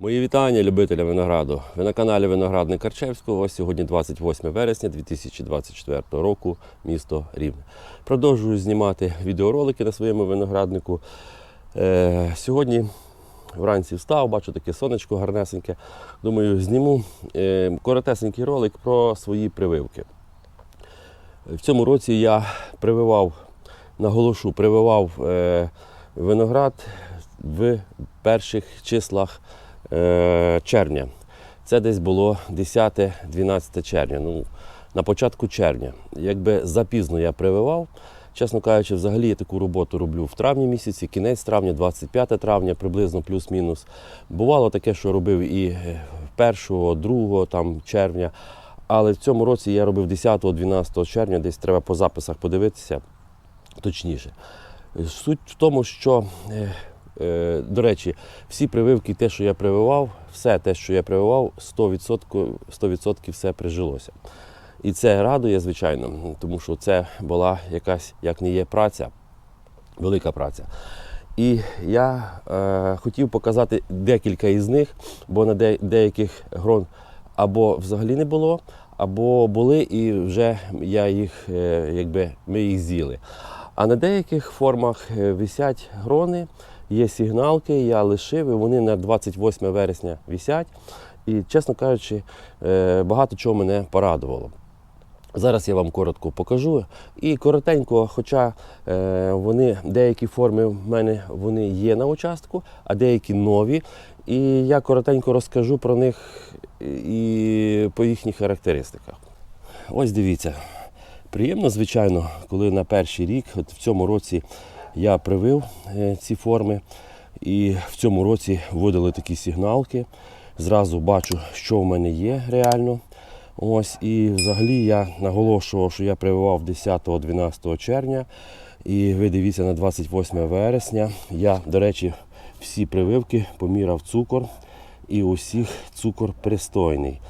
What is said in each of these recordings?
Мої вітання любителям винограду. Ви на каналі Виноградник Карчевського. Ось сьогодні 28 вересня 2024 року, місто Рівне. Продовжую знімати відеоролики на своєму винограднику. Е, сьогодні вранці встав, бачу таке сонечко гарнесеньке. Думаю, зніму е, коротесенький ролик про свої прививки. В цьому році я прививав, наголошу, прививав е, виноград в перших числах червня. Це десь було 10-12 червня. Ну, на початку червня. Якби запізно я прививав. Чесно кажучи, взагалі я таку роботу роблю в травні місяці, кінець травня, 25 травня, приблизно плюс-мінус. Бувало таке, що робив і 1, 2 там, червня. Але в цьому році я робив 10-12 червня, десь треба по записах подивитися точніше. Суть в тому, що, е, е, до речі, всі прививки, те, що я прививав, все те, що я прививав, 100%, 100% все прижилося. І це радує, звичайно, тому що це була якась, як не є праця, велика праця. І я е, хотів показати декілька із них, бо на де, деяких грон або взагалі не було, або були, і вже я їх, е, якби ми їх з'їли. А на деяких формах е, висять грони, є сигналки, я лишив, і вони на 28 вересня висять. І, чесно кажучи, е, багато чого мене порадувало. Зараз я вам коротко покажу. І коротенько, хоча е, вони, деякі форми в мене вони є на участку, а деякі нові. І я коротенько розкажу про них і по їхніх характеристиках. Ось дивіться. Приємно, звичайно, коли на перший рік, от в цьому році я привив е, ці форми, і в цьому році вводили такі сигналки. Зразу бачу, що в мене є реально. Ось, і взагалі я наголошував, що я прививав 10-12 червня. І ви дивіться на 28 вересня. Я, до речі, всі прививки поміряв цукор, і у всіх цукор пристойний.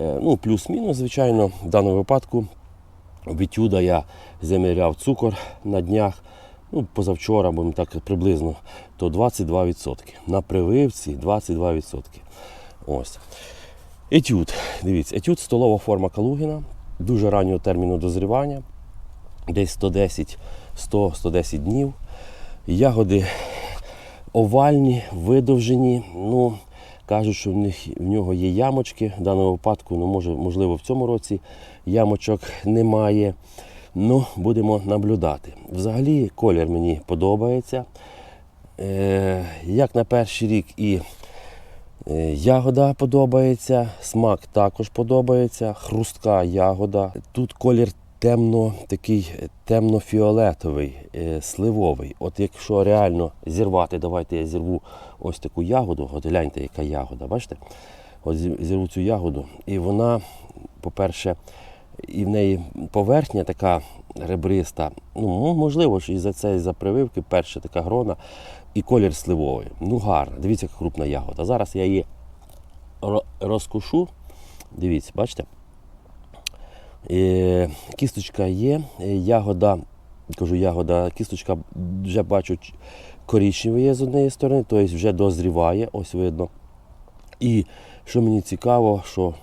Е, Ну, плюс-мінус, звичайно, в даному випадку Вітюда я заміряв цукор на днях, ну, позавчора, бо так приблизно, то 22%. На прививці 22%. Ось. Етюд. Дивіться, етюд столова форма Калугіна, дуже раннього терміну дозрівання, десь 110 100-110 днів. Ягоди овальні, видовжені. Ну, Кажуть, що в, них, в нього є ямочки. В даному випадку, ну, може, можливо, в цьому році ямочок немає. Ну, будемо наблюдати. Взагалі, колір мені подобається. Е, як на перший рік і е, ягода подобається, смак також подобається, хрустка ягода. Тут колір темно, такий темно-фіолетовий, е, сливовий. От якщо реально зірвати, давайте я зірву ось таку ягоду, от гляньте, яка ягода, бачите? От зірву цю ягоду, і вона, по-перше, і в неї поверхня така ребриста. Ну, можливо, що і за це, і за прививки, перша така грона, і колір сливовий. Ну, гарно. Дивіться, яка крупна ягода. Зараз я її ро- розкушу. Дивіться, бачите? Е, Кісточка є, е, ягода, кажу ягода, кісточка вже бачу ч- є з однієї сторони, тобто вже дозріває, ось видно. І що мені цікаво, що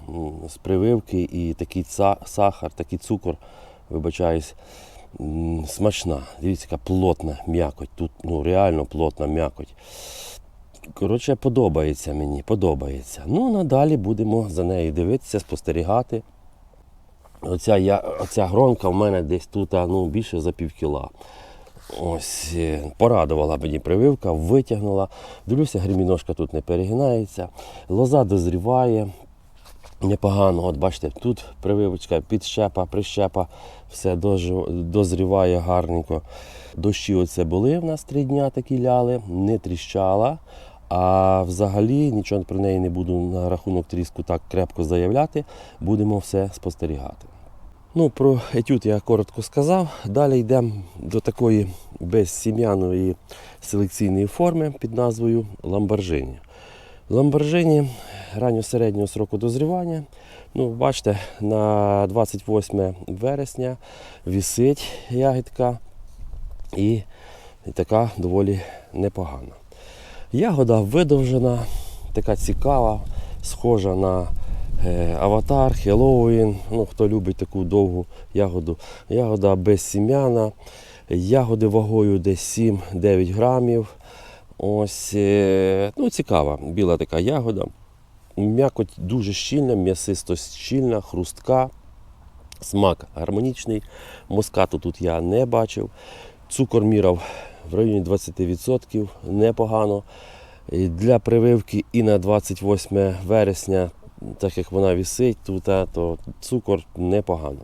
з прививки і такий сахар, такий цукор, вибачаюсь, смачна. Дивіться, яка плотна м'якоть. Тут ну, реально плотна м'якоть. Коротше, подобається мені, подобається. Ну, надалі будемо за нею дивитися, спостерігати. Оця, я, оця гронка в мене десь тут ну, більше за пів кіла. Ось, е, порадувала мені прививка, витягнула. Дивлюся, гриміножка тут не перегинається. Лоза дозріває непогано. От бачите, тут прививочка, підщепа, прищепа, все дозріває гарненько. Дощі оце були в нас три дня такі ляли, не тріщала. А взагалі нічого про неї не буду на рахунок тріску так крепко заявляти. Будемо все спостерігати. Ну, про етюд я коротко сказав. Далі йдемо до такої безсім'яної селекційної форми під назвою Ламборджині. Ламборджині ранньо-середнього сроку дозрівання. Ну, бачите, на 28 вересня вісить ягідка і така доволі непогана. Ягода видовжена, така цікава, схожа на аватар, Хеллоуін. Ну, хто любить таку довгу ягоду. Ягода безсім'яна, ягоди вагою десь 7-9 грамів. Ось, е, ну, цікава, біла така ягода. М'якоть дуже щільна, м'ясисто щільна, хрустка, смак гармонічний. Москату тут я не бачив. Цукор мірав в районі 20%, непогано. Для прививки і на 28 вересня, так як вона висить тут, то цукор непогано.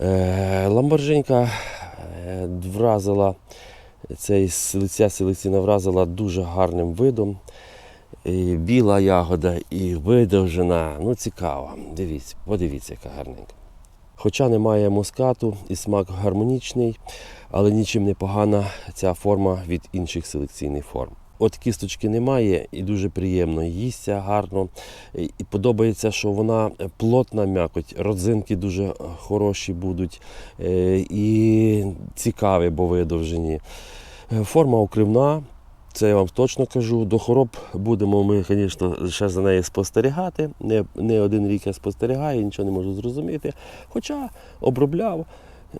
Е, Ламборжинька е, вразила, цей, ця селекційна вразила дуже гарним видом. І біла ягода і видовжена. Ну, цікава. Дивіться, подивіться, яка гарненька. Хоча немає мускату і смак гармонічний, але нічим не погана ця форма від інших селекційних форм. От кісточки немає і дуже приємно їсться гарно. І подобається, що вона плотна м'якоть, родзинки дуже хороші будуть е, і цікаві, бо видовжені. Е, Форма окривна, це я вам точно кажу. До хвороб будемо ми, звісно, ще за нею спостерігати. Не, не один рік я спостерігаю, нічого не можу зрозуміти. Хоча обробляв,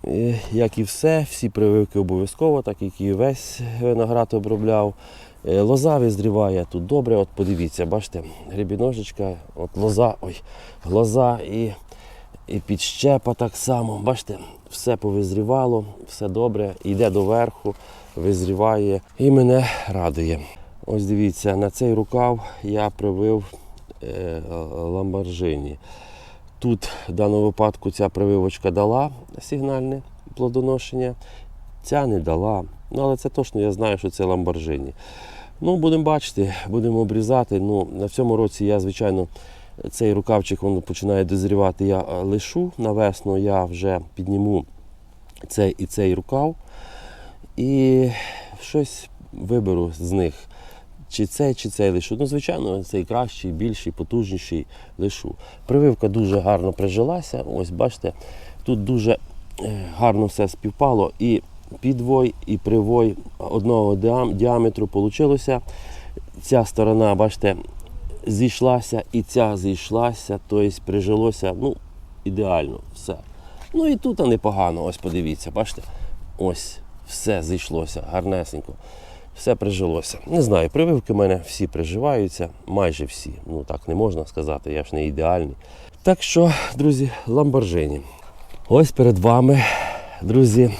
е, як і все, всі прививки обов'язково, так як і весь виноград обробляв. Е, Лоза визріває тут добре. От подивіться, бачите, грибіножечка, от лоза, ой, глаза і, і підщепа так само. Бачите, все повизрівало, все добре, йде доверху, визріває і мене радує. Ось дивіться, на цей рукав я привив е, ламборжині. Тут в даному випадку ця прививочка дала сигнальне плодоношення, ця не дала. Ну, але це точно я знаю, що це ламборжині. Ну, будемо бачити, будемо обрізати. Ну, на цьому році я, звичайно, цей рукавчик він починає дозрівати. Я е, лишу на весну, я вже підніму цей і цей рукав і щось виберу з них. Чи цей, чи цей лишу. Ну, звичайно, цей кращий, більший, потужніший лишу. Прививка дуже гарно прижилася. Ось бачите, тут дуже е, гарно все співпало. І підвой, і привой одного діаметру вийшло. Ця сторона, бачите, зійшлася, і ця зійшлася, тобто прижилося ну, ідеально все. Ну і тут непогано, ось подивіться, бачите, ось все зійшлося гарнесенько. Все прижилося. Не знаю, прививки в мене всі приживаються, майже всі. Ну так не можна сказати, я ж не ідеальний. Так що, друзі, ламборжині. Ось перед вами, друзі,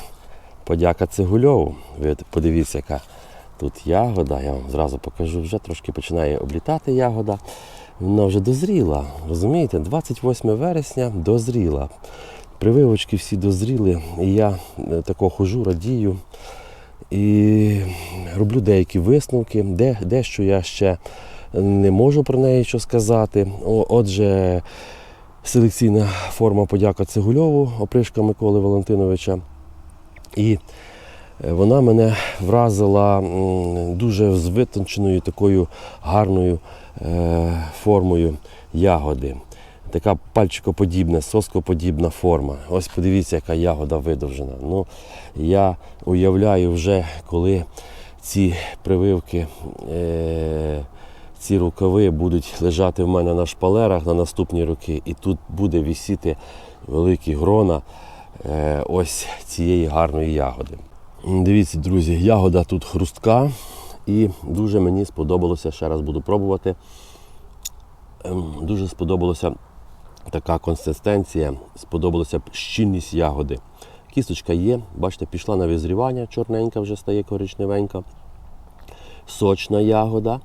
подяка Цигульову. Ви подивіться, яка тут ягода. Я вам зразу покажу, вже трошки починає облітати ягода. Вона вже дозріла. Розумієте, 28 вересня дозріла. Прививочки всі дозріли, і я е, тако хожу, радію і роблю деякі висновки, де, дещо я ще не можу про неї що сказати. Отже, селекційна форма подяка Цигульову, опришка Миколи Валентиновича. І е, вона мене вразила дуже з витонченою такою гарною е, формою ягоди. Така пальчикоподібна, соскоподібна форма. Ось подивіться, яка ягода видовжена. Ну, я уявляю вже, коли ці прививки, е, ці рукави будуть лежати в мене на шпалерах на наступні роки, і тут буде висіти великі грона ось цієї гарної ягоди. Дивіться, друзі, ягода тут хрустка, і дуже мені сподобалося, ще раз буду пробувати. Ем, Дуже сподобалося така консистенція, сподобалася щільність ягоди. Кісточка є, бачите, пішла на визрівання, чорненька вже стає коричневенька. Сочна ягода,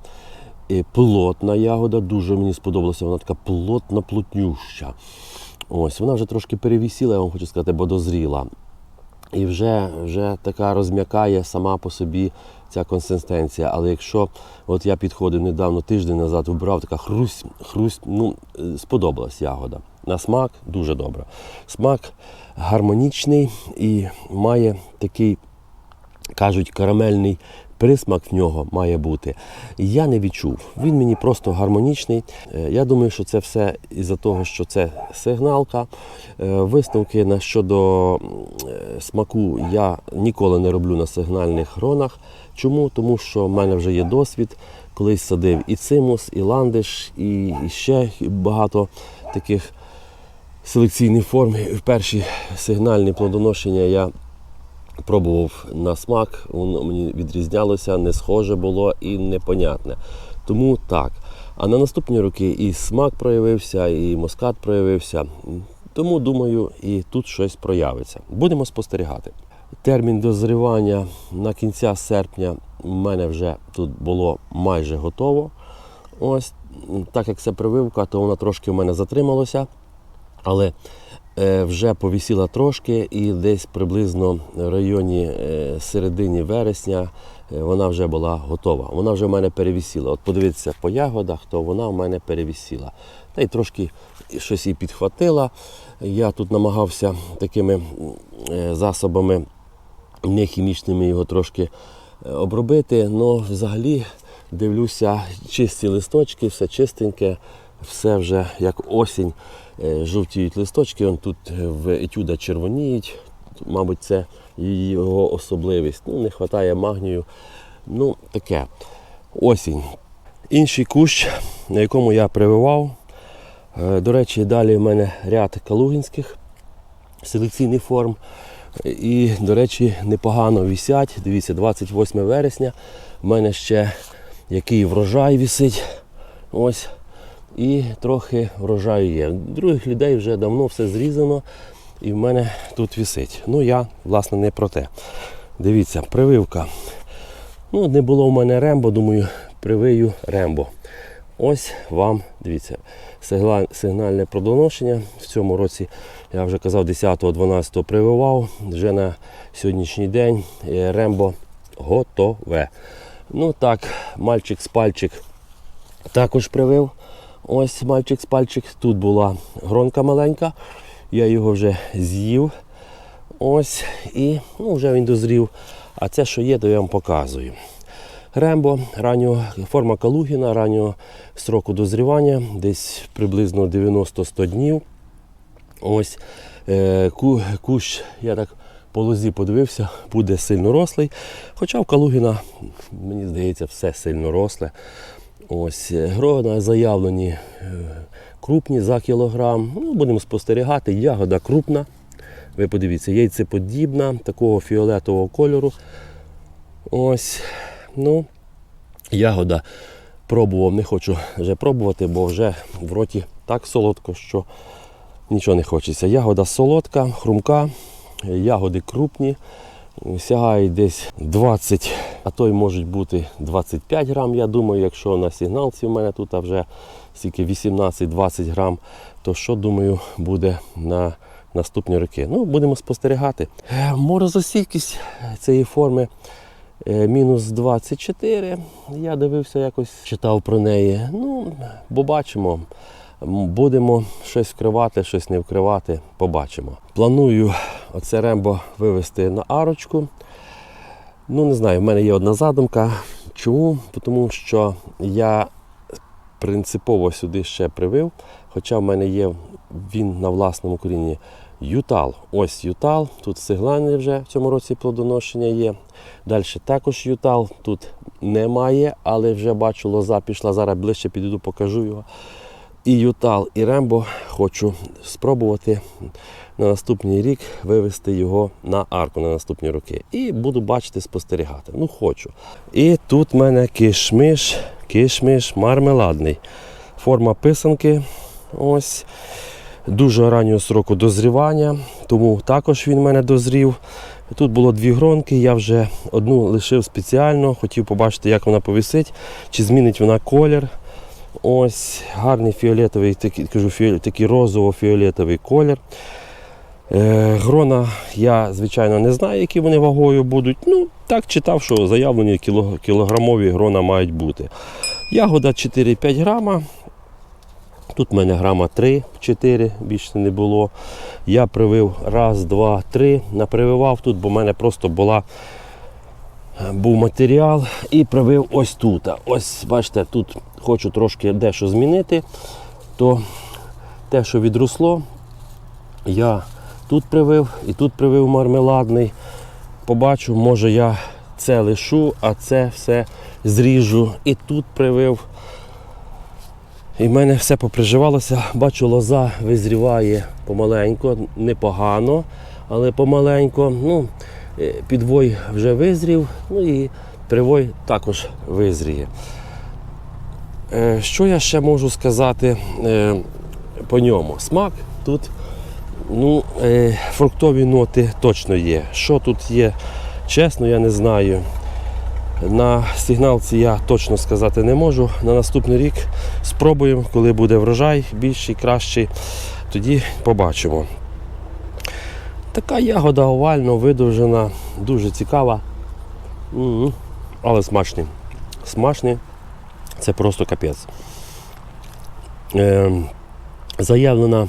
і плотна ягода, дуже мені сподобалася, вона така плотна, плотнюща. Ось, вона вже трошки перевісіла, я вам хочу сказати, бо дозріла. І вже, вже така розм'якає сама по собі ця консистенція. Але якщо от я підходив недавно тиждень назад, вибрав така хрусть, хрусть, ну, е, сподобалась ягода. На смак дуже добра. Смак гармонічний і має такий, кажуть, карамельний присмак в нього має бути. Я не відчув. Він мені просто гармонічний. Е, Я думаю, що це все із-за того, що це сигналка. Е, Висновки на щодо е, смаку я ніколи не роблю на сигнальних гронах. Чому? Тому що в мене вже є досвід. Колись садив і цимус, і ландиш, і ще багато таких селекційних форм. Перші сигнальні плодоношення я пробував на смак, воно мені відрізнялося, не схоже було і непонятне. Тому так. А на наступні роки і смак проявився, і москат проявився. Тому думаю, і тут щось проявиться. Будемо спостерігати. Термін дозрівання на кінця серпня у мене вже тут було майже готово. Ось так як це прививка, то вона трошки в мене затрималося, але вже повісіла трошки і десь приблизно в районі е, середині вересня е, вона вже була готова. Вона вже в мене перевісіла. От подивіться по ягодах, то вона в мене перевісіла. Та й трошки щось і підхватила. Я тут намагався такими е, засобами не хімічними його трошки е, обробити. але взагалі дивлюся, чисті листочки, все чистеньке, все вже як осінь. Е, Жовтіють листочки, он тут е, в етюда червоніють. Мабуть, це його особливість. Ну, не вистачає магнію. Ну, таке. Осінь. Інший кущ, на якому я прививав. Е, До речі, далі в мене ряд калугінських селекційних форм. І, до речі, непогано висять. Дивіться, 28 вересня. У мене ще який врожай висить. Ось. І трохи врожаю є. Других людей вже давно все зрізано. І в мене тут висить. Ну я, власне, не про те. Дивіться, прививка. Ну, не було в мене рембо, думаю, привию рембо. Ось вам, дивіться, сигнальне продоношення. В цьому році, я вже казав, 10-12 прививав. Вже на сьогоднішній день е, рембо готове. Ну так, мальчик з пальчик також привив. Ось мальчик з пальчик. Тут була гронка маленька. Я його вже з'їв. Ось. І ну, вже він дозрів. А це, що є, то я вам показую. Рембо, раннього, форма Калугіна, раннього строку дозрівання, десь приблизно 90-100 днів. Ось е, ку- кущ, я так по лозі подивився, буде сильно рослий. Хоча в Калугіна, мені здається, все сильно росле. Ось е, грона заявлені е, крупні за кілограм. Ну, будемо спостерігати. Ягода крупна. Ви подивіться, яйцеподібна, такого фіолетового кольору. Ось. Ну, ягода пробував, не хочу вже пробувати, бо вже в роті так солодко, що нічого не хочеться. Ягода солодка, хрумка, ягоди крупні, сягають десь 20, а то й можуть бути 25 грам. Я думаю, якщо на сигналці в мене тут вже стільки 18-20 грам, то що думаю буде на наступні роки. Ну, будемо спостерігати. Е, Морозостійкість цієї форми е, мінус 24. Я дивився, якось читав про неї. Ну, побачимо. М, Будемо щось вкривати, щось не вкривати, побачимо. Планую оце рембо вивести на арочку. Ну, не знаю, в мене є одна задумка. Чому? Тому що я принципово сюди ще привив, хоча в мене є він на власному корінні Ютал. Ось Ютал, тут сиглани вже в цьому році плодоношення є. Далі також Ютал, тут немає, але вже бачу, лоза пішла. Зараз ближче підійду, покажу його. І Ютал, і Рембо хочу спробувати на наступний рік вивести його на арку на наступні роки. І буду бачити, спостерігати. Ну, хочу. І тут в мене кишмиш, кишмиш мармеладний. Форма писанки. Ось. Дуже раннього сроку дозрівання, тому також він в мене дозрів. Тут було дві гронки, я вже одну лишив спеціально, хотів побачити, як вона повисить, чи змінить вона колір. Ось гарний фіолетовий, такий, кажу, фіол- такий розово-фіолетовий колір. Е, грона я, звичайно, не знаю, які вони вагою будуть. Ну, так читав, що заявлені кіло- кілограмові грона мають бути. Ягода 4-5 грама. Тут в мене грама 3-4, більше не було. Я привив раз, два, три. Напрививав тут, бо в мене просто була був матеріал і привив ось тут. Ось, бачите, тут хочу трошки дещо змінити, то те, що відросло, я тут привив і тут привив мармеладний. Побачу, може я це лишу, а це все зріжу. І тут привив. І в мене все поприживалося. Бачу, лоза визріває помаленько, непогано, але помаленько. Ну, підвой вже визрів, ну і привой також визріє. Е, Що я ще можу сказати е, по ньому? Смак тут ну, е, фруктові ноти точно є. Що тут є, чесно, я не знаю. На сигналці я точно сказати не можу. На наступний рік спробуємо, коли буде врожай більший, кращий, тоді побачимо. Така ягода овально видовжена, дуже цікава. М, Але смачні. Смачні. Це просто капець. Е, заявлена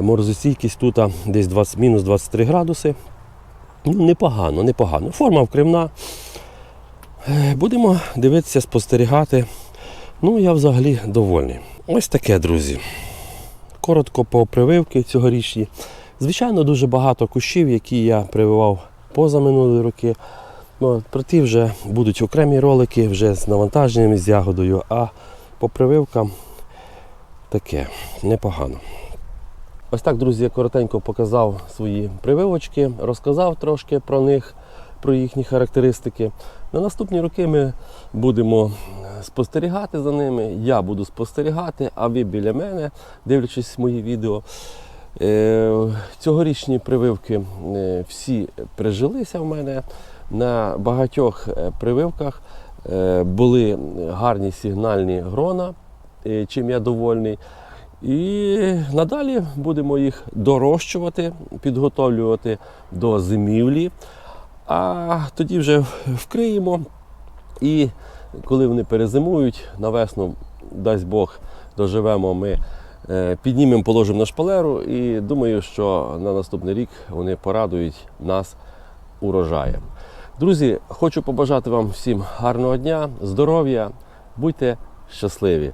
морозостійкість тут десь 20, мінус 23 градуси. Ну, непогано, непогано. Форма вкривна. Е, Будемо дивитися, спостерігати. Ну, я взагалі довольний. Ось таке, друзі. Коротко по прививки цьогорічній. Звичайно, дуже багато кущів, які я прививав поза минулі роки. Ну, про ті вже будуть окремі ролики вже з навантаженням, з ягодою, а по прививкам таке непогано. Ось так, друзі, я коротенько показав свої прививочки, розказав трошки про них, про їхні характеристики. На наступні роки ми будемо спостерігати за ними. Я буду спостерігати, а ви біля мене, дивлячись мої відео. Е, Цьогорічні прививки е, всі прижилися в мене. На багатьох е, прививках були гарні сигнальні грона, чим я довольний. І надалі будемо їх дорощувати, підготовлювати до зимівлі, а тоді вже вкриємо. І коли вони перезимують, на весну, дасть Бог, доживемо, ми піднімемо, положимо на шпалеру і думаю, що на наступний рік вони порадують нас урожаєм. Друзі, хочу побажати вам всім гарного дня, здоров'я, будьте щасливі.